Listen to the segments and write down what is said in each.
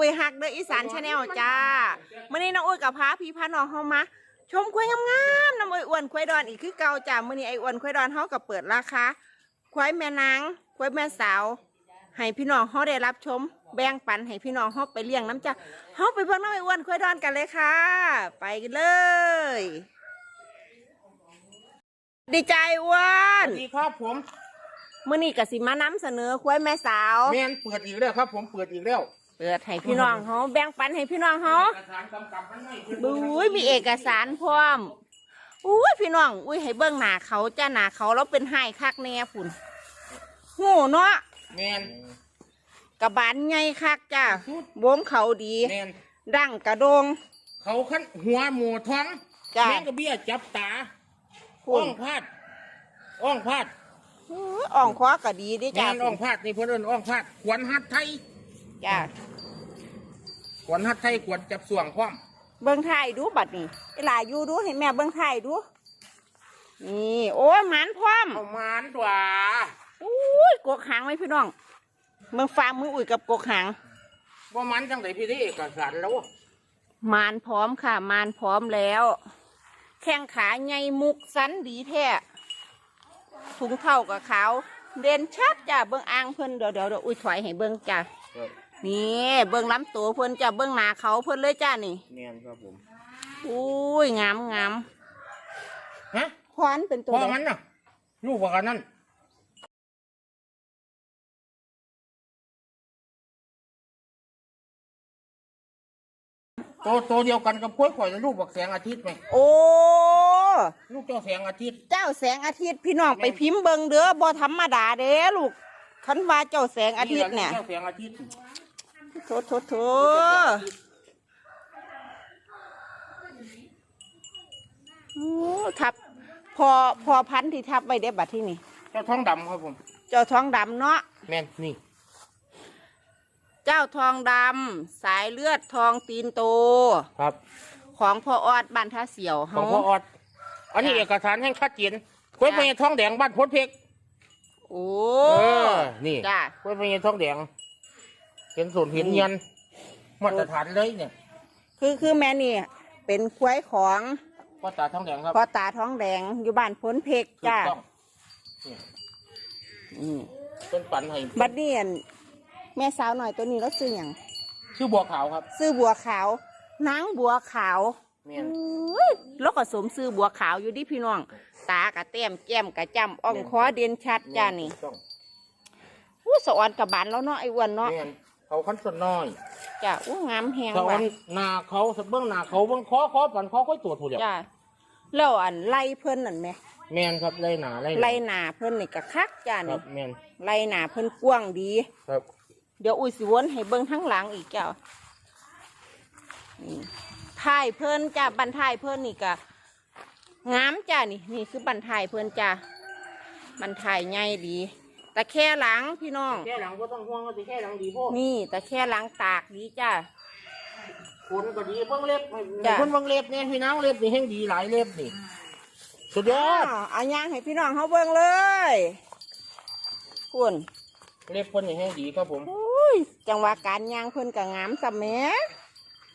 อุ้ยฮักเด้ออีสานชาแนลจ้ามื้อนี้น้องอุ้ยกับพาพี่พาน้องเฮามาชมควายงามๆน้ำอ้อยอ้วนควายดอนอีกคือเก่าจ้ามื้อนี้ไอ้อ้วนควายดอนเฮาก็เปิดราคาควายแม่นางควายแม่สาว ให้พี่น้องเฮาได้รับชม แบ่งปันให้พี่น้องเฮาไปเลี้ยงน้ำจ้าเฮาไปเบิ่งน้ำไอ้อ้วนควายดอนกันเลยค่ะ ไปกันเลย ดีใจอ้วสนวัสดีครับผมมื้อนี้ก็สิมานำเสนอควายแม่สาว แมนเปิดอีกแล้วครับ ผมเปิดอีกแล้ว เปิดให้พี่น้องเขาแบ่งปันให้พี่น้องเขาเอกสารกำกับมันไม่ขึ้นบุ้ยมีเอกสารพร้อมอุ้ยพี่น้องอุ้ยให้เบิ้งหน้าเขาจ้าหน้าเขาแล้วเป็นไห้คักแน่ฝุ่นหูเนาะแมนกระบาลใหญ่คักจ้าบวมเขาดีแมนดั้งกระโดง เขาขั้นหัวหมูท้องจ้ะแมงกระเบี้ยจับตาฝุ่อ่อนงพาดอ่องพาดอื้ออ่องคว้าก็ดีเดิแมจ้านอ่องพาดนี่เพื่อนเอิ้นอ่องพาดขวัญหัดไทย จ้าขวัญหัดไทยขวัญจับส่วงคว่เบิ้งไทยดูบัดนี้เวลาอยู่ดูให้แม่เบิ้งไทยดู นี่ โอ้ยหมันพร้อมำเอามานตัวอุ้ยกกหางไหมพี่น้องเมืองฟาร์มมืออุ่ยกับกกหางว่ามันจังไดพี่ที่เอกสารแล้วมานพร้อมค่ะมานพร้อมแล้ว แข้งขาใหญ่มุกสันดีแท้ถุงเท่ากับขาวเด่นชัดจ้ะเบิ้งอ่างเพิ่นเดี๋ยวเดี๋ยวเดี๋ยวอุ้ยถอยให้เบิ้งจ้ะ นี่เบิ้งลำตัวเพิ่นจ้ะเบิ้งหน้าเขาเพิ่นเลยจ้ะนี่แมนครับผมอุ้ยงามงามฮะควันเป็นตัวพ่อใดมันน่ะลูกว่ากันนั่นโตโตเดียวกันกับกล้วยข่อยแล้วลูกบักแสงอาทิตย์ไหมโอ้ลูกเจ้าแสงอาทิตย์ เจ้าแสงอาทิตย์พี่น้องไปพิมพ์เบิ้งเด้อบ่ธรรมดาเด้ลูกคันว่าเจ้าแสงอาทิตย์เนี่ยเจ้าแสงอาทิตย์ โถโถโถโอ้ทับ พอพอพันธุ์ที่ทับไว้ได้บัดที่นี่ เจ้าท้องดำครับผม เจ้าทองดำเนาะ แม่นนี่ เจ้าทองดำสายเลือดทองตีนโต ครับ ของพ่อออดบ้านท่าเสียวขอเฮางพ่อออด อันนี้จ้ะ เอกสารแห่งชัดเจนกล้วยพญาท้องแดงบ้านพดเพก โอ้เออนี่ จ้ากล้วยพญาท้องแดง เห็นส่วนเห็นยันมาตรฐานเลยเนี่ยคือคือแม่นี่เป็นควายของพ่อตาท้องแดงครับพ่อตาท้องแดงอยู่บ้านพ้นเพกถูกจ้าต้องนี่อืมเป็นปันให้บัดนี้อั่นแม่สาวหน่อยตัวนี้แล้วซื้ออย่างชื่อบัวขาวครับ ซื้อบัวขาวนางบัวขาวแม่นอุ้ยแล้วก็สมซื้อบัวขาวอยู่ดิพี่น้อง ตากะเต้มแก้มกะจำอ่องคอเด่นชัดจ้านี่ถูกต้องอู้สะออนกับบานแล้วเนาะไอ้อ้วนเนาะแม่น เขาขั้นส่วนน้อยจ้าอู้งามแหงสะออว่ะนหนาเขาสะเบื้องหนาเขาเบื้องคอคอปันคอค่อยตัวถูกเดียวจ้าแล้วอันไล่เพิ่นนั่นไหมแม่นครับไล่หนาไล่หนาไล่หนาเพิ่นนี่กะคักจ้าครันี่บแม่นไล่หนาเพิ่นกว้างดี ครับเดี๋ยวอุ้ยสิวนให้เบิ่งทั้งหลังอีกเจ้านี่ถ่ายเพิ่นจ้าบันทายเพิ่นนี่กะงามจ้านี่นี่คือบันทายเพิ่นจ้าบันทายใหญ่ดี ตะแค่หลังพี่น้อง แค่หลังก็ต้องห่วงก็จะแค่หลังดีพ่อนี่ตะแค่หลังตากดีจ้าคนก็ดีเบื้องเล็บจ้ะคนเบื้องเล็บเนี่ยพี่น้องเล็บนี่แห่งดีหลายเล็บนี่สุดยอดอ้าวเอาย่างให้พี่น้องเขาเบิ่งเลยคุณเล็บคนนี่แห่งดีครับผมอุ้ยจังหวะการย่างเพิ่นกะงามสำแหม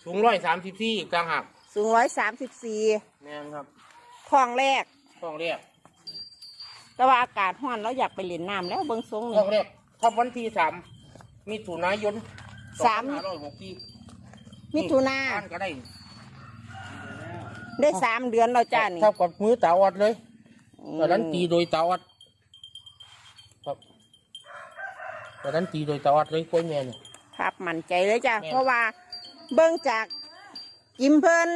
สูงร้อยสามสิบสี่อีกต่างหากสูงร้อยสามสิบสี่แม่นครับคลองแรกท้องเรียก แต่ว่าอากาศร้อนเราอยากไปเล่นน้ำแล้วเบิ่งทรงท้นี่องเรียกทับวันที่สามมีถุนายนสาม ห้าร้อยหกปีมิถุนาอ่านก็ได้ได้สามเดือนแล้วจ้านี่เท่ากับมือตาออดเลยอืมตอนนั้นตีโดยตาออดครับตอนนั้นตีโดยตาออดเลยกล้วยแม่เนี่ย ครับมั่นใจเลยจ้าแม่น เพราะว่าเบิ่งจากกิมเพิ่น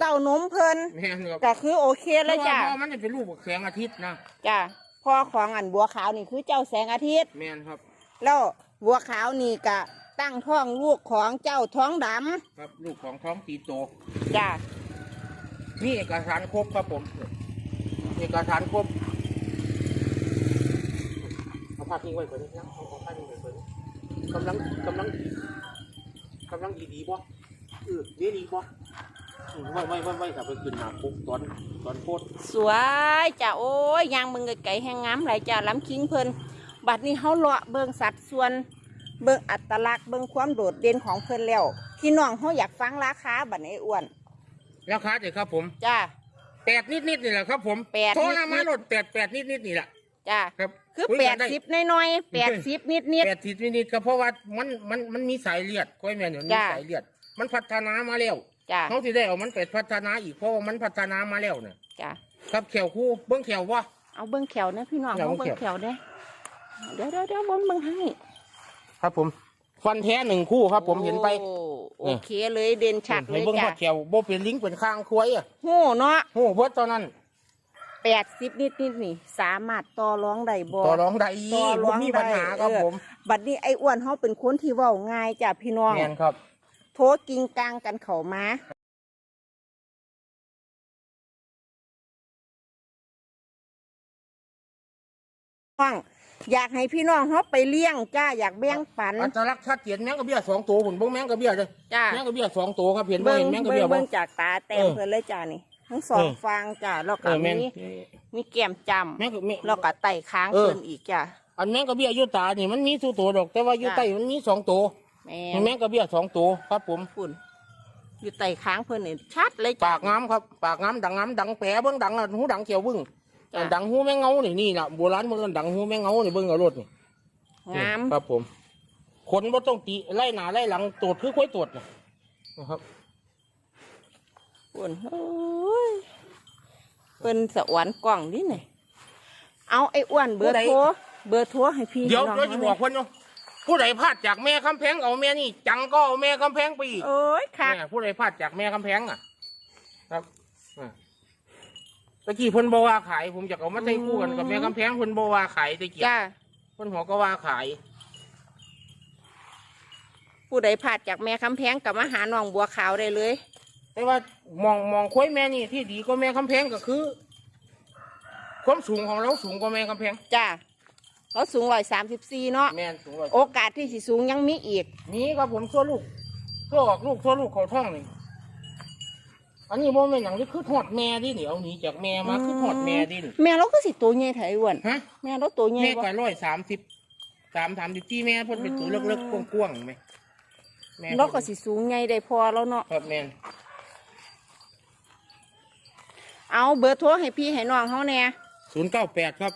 เต้านมเพิ่นแม่นครับก็คือโอเคเลยจ้าพราะว่ามันจะเป็นลูกบักแสงอาทิตย์นะจ้า พ่อของอันบัวขาวนี่คือเจ้าแสงอาทิตย์ แม่นครับ แล้วบัวขาวนี่ก็ตั้งท้องลูกของเจ้าท้องดครับลูกของท้องตีโตำจ้านี่เอกสารครบครับผมเอกสารครบเอาผ้าทิ้งไว้ก่อนนะเอาเอาผ้าทิ้งไว้ก่อนกำลังกำลังกำลังดีดีๆบ่เออดีดีบ่ อืมไว้ไว้ไว้ไว้ถ้าไปขึ้นมาปุ๊บตอนตอนโพดสวยจ้าโอ้ยยางมึงไก่แห้งงามไหลายจ้าล้ำคิงเพิ่นบัดนี้เฮาเลาะเบิ่งสัดส่วนเบิ่งอัตลักษณ์เบิ่งความโดดเด่นของเพิ่นแล้วพี่น้องเฮาอยากฟังราคาบัดนี้อ้วนราคาเด็กครับผมจ้าแปดนิดนิดๆนี่แหละครับผมแปดโทรหานิมาดๆโหลดแปดแปดนิดนิดๆนี่แหละจ้าครับคือคุยแปกัดนได้สิบน้อยๆแปดสิบนิดนิดแปดสิบนิดนิดๆก็เพราะว่ามันมันมันมีสายเลือดก้อยแม่เนี่ยมีจ้ะสายเลือด มันพัฒนามาแล้วๆ จ้าเขาที่ได้เอามันไปพัฒนาอีกเพราะว่ามันพัฒนามาแล้วเนี่ยจ้าครับแขวคู่เบิ้งแขววะ เอาเบิ่งแขวนะพี่น้องเอาเอาเบิ่เบิ่งงแขแขววเด้เดี๋ยวเดี๋ยวเดี๋ยวบนเบิ่งให้ครับผมฟันแท้หนึ่งคู่ครับ ผมเห็นไป โอ้โอเคเลยเด่นชัดเลให้ยเบิ้งจ้าว่าแขวโบเป็นลิงเป็นข้างควายอะโหเนาะโอ้เบิดตอนนั้นแปดสิบนิดนิดๆนี่ สามารถต่อร้องได้บ่ ต่อร้องได้ต่อรองบ่มีปัญหาครับได้เออ ผมบัดนี้ไอ้อ้วนเฮาเป็นคนที่เว้าง่ายจ้ะพี่น้องแมนครับ โทรกิงกลางกันเข้ามาน้องอยากให้พี่น้องเฮาไปเลี้ยงจ้าอยากแบ่งปันอัตลักษณ์ชัดเจนแมงกระเบี้ยสองตัวผมเบิ้งแมงกระเบี้ยเลยจ้าแมงกระเบี้ยสองตัวครับเห็นบ่เบิ่งเห็นแมงกระเบิ่เบี้งยบ่เบิ่งจากตาแต้มเออเพิ่นเลยจ้านี่ทั้งสองเออฟางจ้าแล้วเอก็อแมมีงมีแก้มจแมงกระแมงำแล้วก็ไต่ค้างเออเพิ่นอีกจ้าอันแมงกระเบี้ยอยุตานี่มันมีสูตัวดอก แต่ว่าอยุจ้ะใต้มันมีสองตัว แม่แมงกระเบี้ยสองตัวครับผม ฝุ่นอยู่ไต่ค้างเพิ่นนี่ชัดเลยจ้าปากงามครับ ปากงามดังงามดังแปรเบิ้งดังอะหูดังเขียวเบิ้งจ้ะ ดังหูแมงเงานี่นี่ล่ะโบราณเมื่อกันดังหูแมงเงานี่เบิ้งเอารถนี่งาม ครับผมคนบ่ต้องตีไล่หน้าไล่หลังตรวจคือค่อยตรวจน่ะนะครับฝุ่นโอ้ยเพิ่นสะหวานกล่องนี่นี่เอาไอ้อ้วนเบอร์โทรเบอร์โทรให้พี่เดี๋ยวน้องเดี๋ยวจะบอกคนเนาะ ผู้ใดพลาดจากแม่คำแพงเอาแม่นี่ จังก็เอาแม่คำแพงไปอีกโอ้ยค่ะ แม่ผู้ใดพลาดจากแม่คำแพงอะ ครับอ่าตะกี้เพิ่นบอกว่าขาย ผมจะเอามาใส่คู่กันกับแม่คำแพงเพิ่นบอกว่าขายตะกี้จ้าเพิ่นหัวก็ว่าขาย ผู้ใดพลาดจากแม่คำแพงกับมาหาน้องบัวขาวได้เลย แต่ว่ามองมองคุ้ยแม่นี่ที่ดีก็แม่คำแพงก็คือ ความสูงของเราสูงกว่าแม่คำแพงจ้า เขาสูงร้อยสามสิบสี่เนาะแม่นสูงกว่าโอกาสที่สิสูงยังมีอีกมีครับผมทั่วลูกทั่วออกลูกทั่วลูกเขาท้องนี่อันนี้โมเมนอย่างนี้คือทอดแม่ดินี่เอาหนีจากแม่มาคือทอดแม่ดินี่แม่เราก็สิตัวใหญ่ไถอ้วนฮะแม่เราตัวใหญ่แม่บ่ก็ร้อยสามสิบสามสามสิบที่แม่เพ่นเป็นตัวเล็กๆกว้างๆไหมแม่เราก็สิสูงใหญ่ได้พอแล้วเนาะครับแม่นเอาเบอร์โทรให้พี่ให้น้องเขาแน่ศูนย์เก้าแปดครับ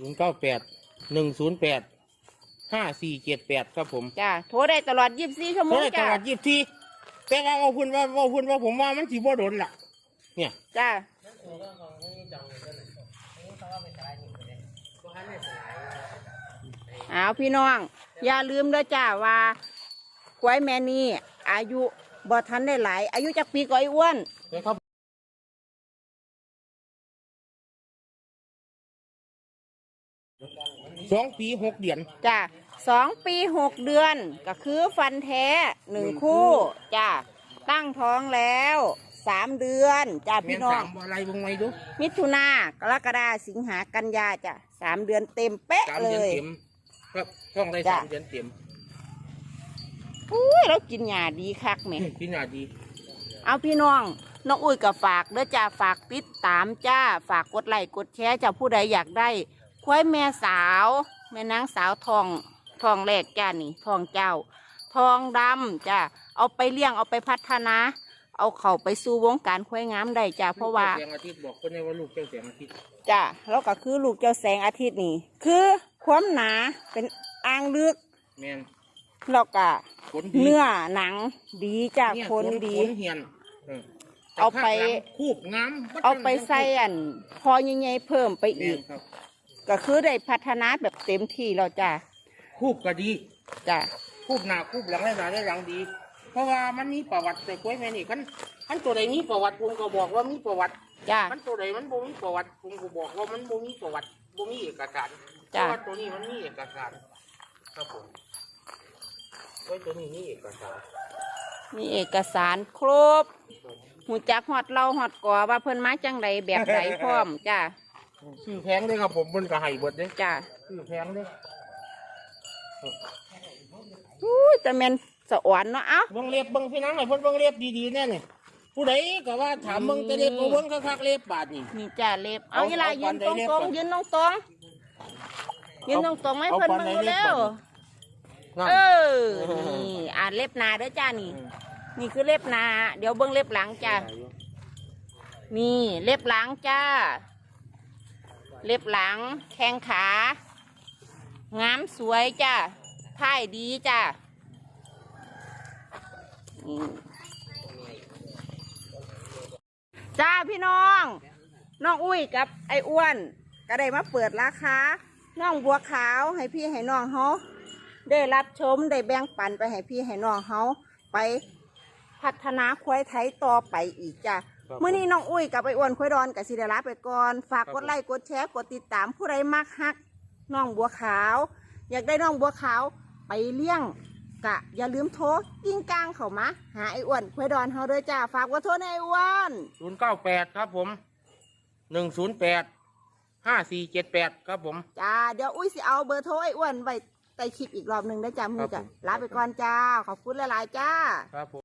ศูนย์เก้าแปดหนึ่งศูนย์แปดห้าสี่เจ็ดแปดครับผมจ้าโทรได้ตลอดยี่สิบสี่ชั่วโมเฮ้งยตจ้าลาดยี่สิบที่แต่ว่าเอาพุ่นว่าเอาพุ่นว่าผมว่ามันสีบ่โดนล่ะ เนี่ยจ้าเอาพี่น้อง อย่าลืมเด้อจ้าว่าควายแม่นี่อายุบ่ทันได้หลาย อายุจักปีก็ไอ้อ้วน นะครับ สองปีหกเดือน จ้าสองปีหกเดือนก็คือฟันแท้หนึ่งคู่จ้าตั้งท้องแล้วสามเดือนจ้าแม่พี่นน้อสางมอะไรบงไว้ดูมิถุนากรกฎาสิงหากันยาจ้ะสามเดือนเต็มเป๊ะสามเลเดือนย เต็มครับต้องได้จ้ะ สามเดือนเต็มอุ้ยเรากินหยาดีคักแหม่พี่นาดีเอาพี่น้องน้องอุ้ยกับฝากเด้อจ้าฝากติดตามจ้าฝากกดไลค์กดแชร์จ้าผู้ใดอยากได้ ควายแม่สาว แม่นางสาวทองทองแรกจ้านี่ทองเจ้า ทองดำจ้าเอาไปเลี้ยงเอาไปพัฒนา เอาเข้าไปสู่วงการควายงามได้จ้าเพราะว่าแสงอาทิตย์บอกคนในว่าลูกเจ้าแสงอาทิตย์จ้าแล้วก็คือลูกเจ้าแสงอาทิตย์นี่ คือความหนาเป็นอ่างลึกแม่นแล้วก็ขนดีเนื้อหนังดีจ้าเยคนดีขนเหียนเออเอาไปแต่ข้งหลังคูบงามบัดเอาไปใส่อันพอใหญ่ๆเพิ่มไปแม่อีนกครับ ก็คือได้พัฒนาแบบเต็มที่แล้วจ้าคูบก็ดีจ้าคูบหน้าคูบหลังได้หน้าได้หลังดี เพราะว่ามันมีประวัติแต่กล้วยแม่นี่คันคันตัวใดมีประวัติผมก็บอกว่ามีประวัติจ้าคันตัวใดมันบ่มีประวัติผมก็บอกว่ามันบ่มีประวัติบ่มีเอกสารเพจ้ะ ราะว่าตัวนี้มันมีเอกสารครับผมกล้วยตัวนี้มีเอกสารมีเอกสารครบหูจักฮอดเราฮอดก่อว่าเพิ่นมาจังใดแบบใดพร้อมจ้า ชื่อแพงเลยครับผมมันก็ให้เบิดเด้จ้าชื่อแพงเด้อู้ยแต่แม่นสะอ่อนเนาะเอ้าเบิ่งเล็บเบิ่งพี่นังให้เพิ่นเบิ่งเล็บดีๆแน่นี่ผู้ใดก็ว่าถามเบิ่งแต่เล็บบ่เบิ่งคักๆเล็บบาดนี่ นี่จ้าเล็บเอาเอาอีหลาเอายืนปานตใดรงเล็บก่อน ๆยืนตรงๆยืนตรงๆไหมเอาเพิ่นปานมึงใดดูเล็บแล้วก่อนนั่น เออนี่อ่านเล็บนาเด้อจ้านี่ นี่คือเล็บนาเดี๋ยวเบิ้งเล็บหลังจ้านี่เล็บหลังจ้า เล็บหลัง แข้งขางามสวยจ้าท่ายดีจ้าจ้าพี่น้อง น้องอุ้ยกับไอ้อ้วน ก็ได้มาเปิดราคาน้องบัวขาวให้พี่ให้น้องเขาได้รับชมได้แบ่งปันไปให้พี่ให้น้องเขาไปพัฒนาควายไทยต่อไปอีกจ้ะ ครับเมื่อนี้น้องอุ้ยกับไอ้อ้วนควายดอนกับสิเดลาไปก่อน ฝากกดไลค์กดแชร์กดติดตามผู้ใดมักฮักน้องบัวขาว อยากได้น้องบัวขาวไปเลี้ยงกะอย่าลืมโทรกิ้งกลางเขามาหาไอ้อ้วนควายดอนเขาด้วยจ้าฝากว่าโทรในไอ้อ้วนศูนย์เก้าแปดครับผมหนึ่งศูนย์แปดห้าสี่เจ็ดแปดครับผม จ้าเดี๋ยวอุ้ยสิเอาเบอร์โทรไอ้อ้วนไว้ใต้คลิปอีกรอบหนึ่งได้จ้ามือครัจ้ะบผม ลาไปก่อนจ้าขอบคุณหลายๆจ้า ครับผม